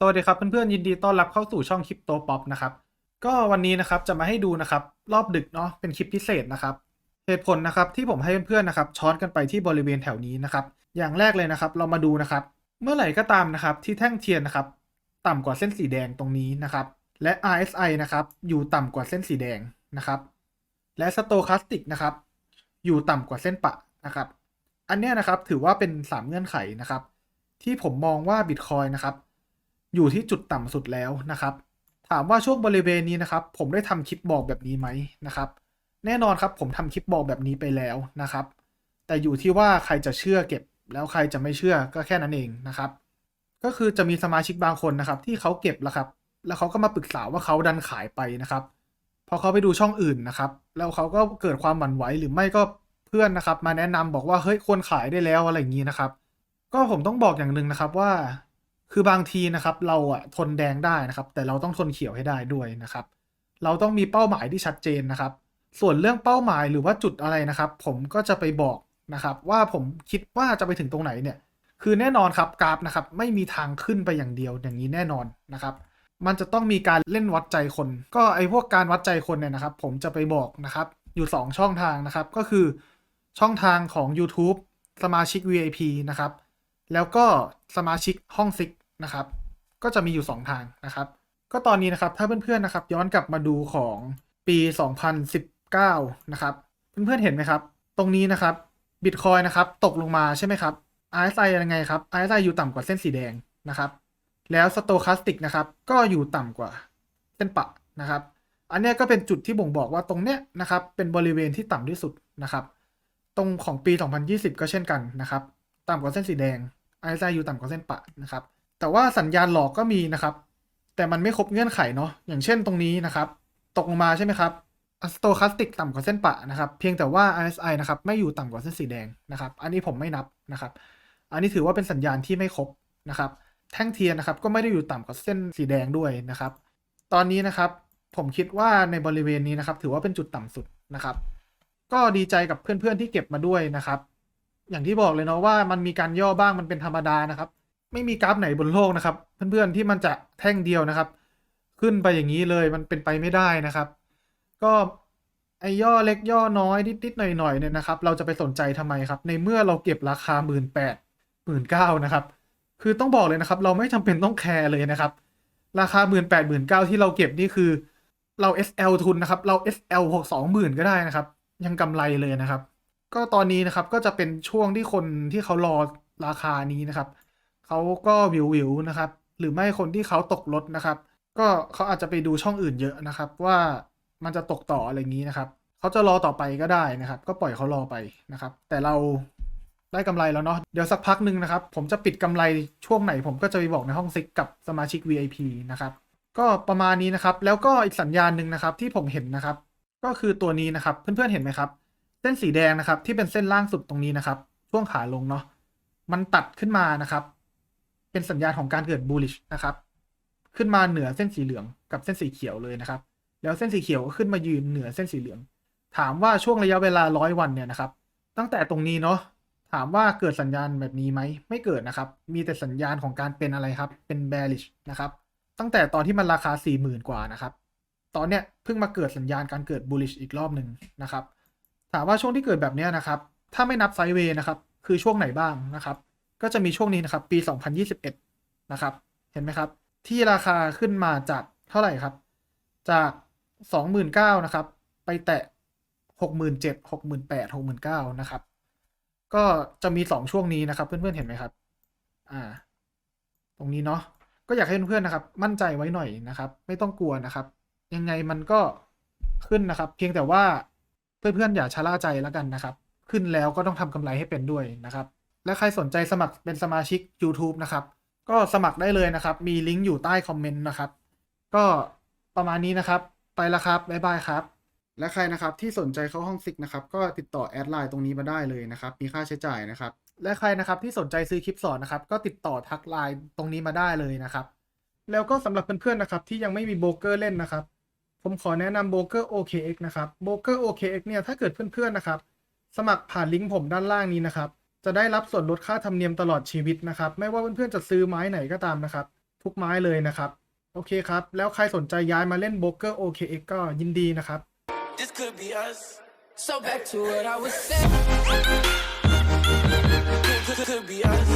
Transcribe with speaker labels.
Speaker 1: สวัสดีครับเพื่อนๆยินดีต้อนรับเข้าสู่ช่องคริปโตป๊อปนะครับก็วันนี้นะครับจะมาให้ดูนะครับรอบดึกเนาะเป็นคลิปพิเศษนะครับเหตุผลนะครับที่ผมให้เพื่อนๆนะครับช้อนกันไปที่บริเวณแถวนี้นะครับอย่างแรกเลยนะครับเรามาดูนะครับ เมื่อไหร่ก็ตามนะครับที่แท่งเทียนนะครับต่ำกว่าเส้นสีแดงตรงนี้นะครับและ RSI นะครับอยู่ต่ำกว่าเส้นสีแดงนะครับและสโตคาสติกนะครับอยู่ต่ำกว่าเส้นปะนะครับอันนี้นะครับถือว่าเป็น 3 เงื่อนไขนะครับที่ผมมองว่าบิตคอยนะครับ อยู่ที่จุดต่ำสุดแล้วนะครับ ถามว่าช่วงบริเวณนี้นะครับ ผมได้ทำคลิปบอกแบบนี้ไหมนะครับ แน่นอนครับผมทำคลิปบอกแบบนี้ไปแล้วนะครับ แต่อยู่ที่ว่าใครจะเชื่อเก็บ แล้วใครจะไม่เชื่อก็แค่นั้นเองนะครับ ก็คือจะมีสมาชิกบางคนนะครับ ที่เขาเก็บแล้วครับ แล้วเขาก็มาปรึกษาว่าเขาดันขายไปนะครับพอเขาไปดูช่องอื่นนะครับ แล้วเขาก็เกิดความหวั่นไหวหรือไม่ก็เพื่อนนะครับ มาแนะนำบอกว่าเฮ้ยควรขายได้แล้วอะไรอย่างนี้นะครับ ก็ผมต้องบอกอย่างหนึ่งนะครับว่า คือบางทีนะครับเราอะทนแดงได้นะครับ แต่เราต้องทนเขียวให้ได้ด้วยนะครับ เราต้องมีเป้าหมายที่ชัดเจนนะครับ ส่วนเรื่องเป้าหมายหรือว่าจุดอะไรนะครับ ผมก็จะไปบอกนะครับว่าผมคิดว่าจะไปถึงตรงไหนเนี่ยคือแน่นอนครับกราฟนะครับไม่มีทางขึ้นไปอย่างเดียวอย่างนี้แน่นอนนะครับ มันจะต้องมีการเล่นวัดใจคน ก็ไอพวกการวัดใจคนเนี่ยนะครับ ผมจะไปบอกนะครับอยู่ 2 ช่องทางนะครับ ก็คือช่องทางของ YouTube สมาชิก VIP นะครับ แล้วก็สมาชิกห้องซิกนะครับ ก็จะมีอยู่ 2 ทางนะครับ ก็ตอนนี้นะครับถ้าเพื่อนๆนะครับ ย้อนกลับมาดูของปี 2019 นะครับ เพื่อนๆเห็นไหมครับ ตรงนี้นะครับบิตคอยนะครับ ตกลงมาใช่ไหมครับ RSI ยังไงครับ RSI อยู่ต่ำกว่าเส้นสีแดงนะครับ แล้วสโตคาสติกนะครับ ก็อยู่ต่ำกว่าเส้นปะนะครับ อันนี้ก็เป็นจุดที่บ่งบอกว่าตรงเนี้ยนะครับ เป็นบริเวณที่ต่ำที่สุดนะครับ ตรงของปี 2020 ก็เช่นกันนะครับ ต่ำกว่าเส้นสีแดง RSI อยู่ต่ำกว่าเส้นปะนะครับ แต่ว่าสัญญาณหลอกก็มีนะครับ แต่มันไม่ครบเงื่อนไขเนาะ อย่างเช่นตรงนี้นะครับ ตกลงมาใช่ไหมครับสโตคาสติกต่ำกว่าเส้นปะนะครับ เพียงแต่ว่า RSI นะครับไม่อยู่ต่ำกว่าเส้นสีแดงนะครับ อันนี้ผมไม่นับนะครับ อันนี้ถือว่าเป็นสัญญาณที่ไม่ครบนะครับ แท่งเทียนนะครับก็ไม่ได้อยู่ต่ำกว่าเส้นสีแดงด้วยนะครับ ตอนนี้นะครับผมคิดว่าในบริเวณนี้นะครับ ถือว่าเป็นจุดต่ำสุดนะครับ ก็ดีใจกับเพื่อนๆที่เก็บมาด้วยนะครับ อย่างที่บอกเลยเนาะว่ามันมีการย่อบ้างมันเป็นธรรมดานะครับ ไม่มีกราฟไหนบนโลกนะครับ เพื่อนๆที่มันจะแท่งเดียวนะครับ ขึ้นไปอย่างนี้เลยมันเป็นไปไม่ได้นะครับ ก็ไอย่อเล็กย่อน้อยนิดๆหน่อยๆเนี่ยนะครับ เราจะไปสนใจทำไมครับ ในเมื่อเราเก็บราคาหมื่นแปดหมื่นเก้านะครับ คือต้องบอกเลยนะครับ เราไม่จำเป็นต้องแคร์เลยนะครับ ราคาหมื่นแปดหมื่นเก้าที่เราเก็บนี่คือ เรา SL ทุนนะครับ เรา SL หกสองหมื่นก็ได้นะครับ ยังกำไรเลยนะครับ ก็ตอนนี้นะครับก็จะเป็นช่วงที่คนที่เขารอราคานี้นะครับเขาก็วิววิวนะครับ หรือไม่คนที่เขาตกรถนะครับ ก็เขาอาจจะไปดูช่องอื่นเยอะนะครับ ว่ามันจะตกต่ออะไรอย่างนี้นะครับเขาจะรอต่อไปก็ได้นะครับ ก็ปล่อยเขารอไปนะครับ แต่เราได้กำไรแล้วเนาะเดี๋ยวสักพักหนึ่งนะครับ ผมจะปิดกำไรช่วงไหน ผมก็จะไปบอกในห้องซิกกับสมาชิก VIP นะครับ ก็ประมาณนี้นะครับ แล้วก็อีกสัญญาณหนึ่งนะครับที่ผมเห็นนะครับ ก็คือตัวนี้นะครับ เพื่อนๆเห็นไหมครับ ส้นสีแดงนะครับ ที่เป็นเส้นล่างสุดตรงนี้นะครับ ช่วงขาลงเนาะมันตัดขึ้นมานะครับ เป็นสัญญาณของการเกิด bullish นะครับ ขึ้นมาเหนือเส้นสีเหลืองกับเส้นสีเขียวเลยนะครับ แล้วเส้นสีเขียวก็ขึ้นมายืนเหนือเส้นสีเหลือง ถามว่าช่วงระยะเวลาร้อยวันเนี่ยนะครับ ตั้งแต่ตรงนี้เนาะถามว่าเกิดสัญญาณแบบนี้ไหมไม่เกิดนะครับ มีแต่สัญญาณของการเป็นอะไรครับ เป็น bearish นะครับ ตั้งแต่ตอนที่มันราคา 40,000 กว่านะครับ ตอนเนี้ยเพิ่งมาเกิดสัญญาณการเกิด bullish อีกรอบหนึ่งนะครับ ถามว่าช่วงที่เกิดแบบนี้นะครับ ถ้าไม่นับไซด์เวย์นะครับ คือช่วงไหนบ้างนะครับ ก็จะมีช่วงนี้นะครับ ปี 2021 นะครับ เห็นไหมครับ ที่ราคาขึ้นมาจากเท่าไหร่ครับ จาก 29,000นะครับ ไปแตะ 67,000 68,000 69,000นะครับ ก็จะมี 2 ช่วงนี้นะครับ เพื่อนๆ เห็นไหมครับ อ่า ตรงนี้เนาะ ก็อยากให้เพื่อนๆ นะครับ มั่นใจไว้หน่อยนะครับ ไม่ต้องกลัวนะครับ ยังไงมันก็ขึ้นนะครับ เพียงแต่ว่า เพื่อนๆอย่าชะล่าใจแล้วกันนะครับ ขึ้นแล้วก็ต้องทำกำไรให้เป็นด้วยนะครับ และใครสนใจสมัครเป็นสมาชิก YouTube นะครับ ก็สมัครได้เลยนะครับ มีลิงก์อยู่ใต้คอมเมนต์นะครับ ก็ประมาณนี้นะครับ ไปแล้วครับ บ๊ายบายครับ และใครนะครับที่สนใจเข้าห้องซิกนะครับ ก็ติดต่อแอดไลน์ตรงนี้มาได้เลยนะครับ มีค่าใช้จ่ายนะครับ และใครนะครับที่สนใจซื้อคลิปสอนนะครับ ก็ติดต่อทักไลน์ตรงนี้มาได้เลยนะครับ แล้วก็สำหรับเพื่อนๆนะครับ ที่ยังไม่มีโบรกเกอร์เล่นนะครับ ผมขอแนะนำโบเกอร์ OKX นะครับโบเกอร์ OKX เนี่ยถ้าเกิดเพื่อนๆนะครับ สมัครผ่านลิงก์ผมด้านล่างนี้นะครับ จะได้รับส่วนลดค่าธรรมเนียมตลอดชีวิตนะครับ ไม่ว่าเพื่อนๆจะซื้อไม้ไหนก็ตามนะครับ ทุกไม้เลยนะครับ โอเคครับ แล้วใครสนใจย้ายมาเล่นโบเกอร์ OKX ก็ยินดีนะครับ
Speaker 2: This could be us so back to what I was saying could be us